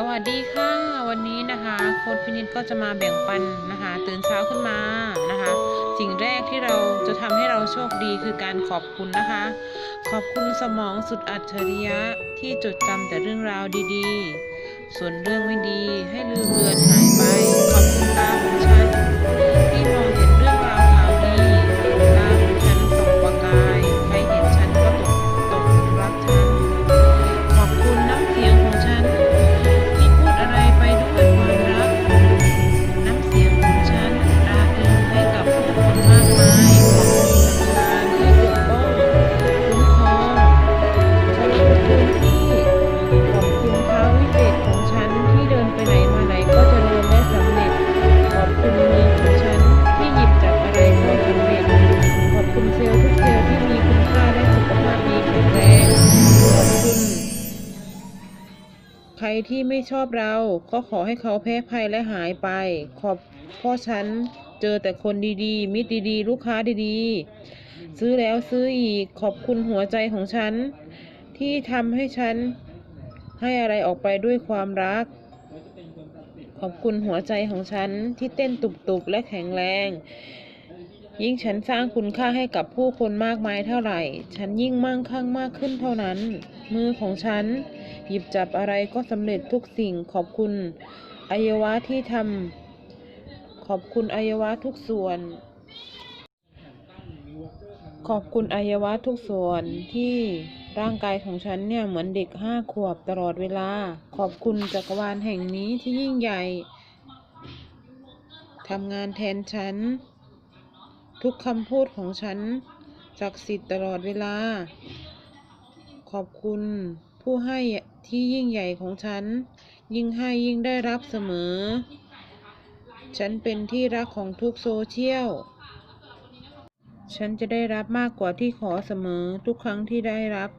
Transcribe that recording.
สวัสดีค่ะ วันนี้นะคะโค้ดพินิจก็จะมาแบ่งปันนะคะ ตื่นเช้าขึ้นมานะคะ สิ่งแรกที่เราจะทำให้เราโชคดีคือการขอบคุณนะคะ ขอบคุณสมองสุดอัจฉริยะที่จดจำแต่เรื่องราวดีๆ ส่วนเรื่องไม่ดีให้ลืมเลือนหา รที่ไม่ชอบเรา ก็ขอให้เขาแพ้ภัยและหายไป ขอบพ่อฉันเจอแต่คนดีๆ มิตรดีๆ ลูกค้าดีๆ ซื้อแล้วซื้ออีกขอบคุณหัวใจของฉัน ที่ทำให้ฉันให้อะไรออกไปด้วยความรัก ขอบคุณหัวใจของฉันที่เต้นตุบๆและแข็งแรง ยิ่งฉันสร้างคุณค่าให้กับผู้คนมากมายเท่าไหร่ ฉันยิ่งมั่งคั่งมากขึ้นเท่านั้น มือของฉัน หยิบจับอะไรก็สำเร็จทุกสิ่งขอบคุณอวัยวะที่ทำขอบคุณอวัยวะทุกส่วน ขอบคุณอวัยวะทุกส่วนที่ร่างกายของฉันเนี่ยเหมือนเด็กห้าขวบตลอดเวลา ขอบคุณจักรวาลแห่งนี้ที่ยิ่งใหญ่ทำงานแทนฉัน ทุกคำพูดของฉันศักดิ์สิทธิ์ตลอดเวลา ขอบคุณ ผู้ให้ที่ยิ่งใหญ่ของฉัน ยิ่งให้ยิ่งได้รับเสมอ ฉันเป็นที่รักของทุกโซเชียล ฉันจะได้รับมากกว่าที่ขอเสมอทุกครั้งที่ได้รับ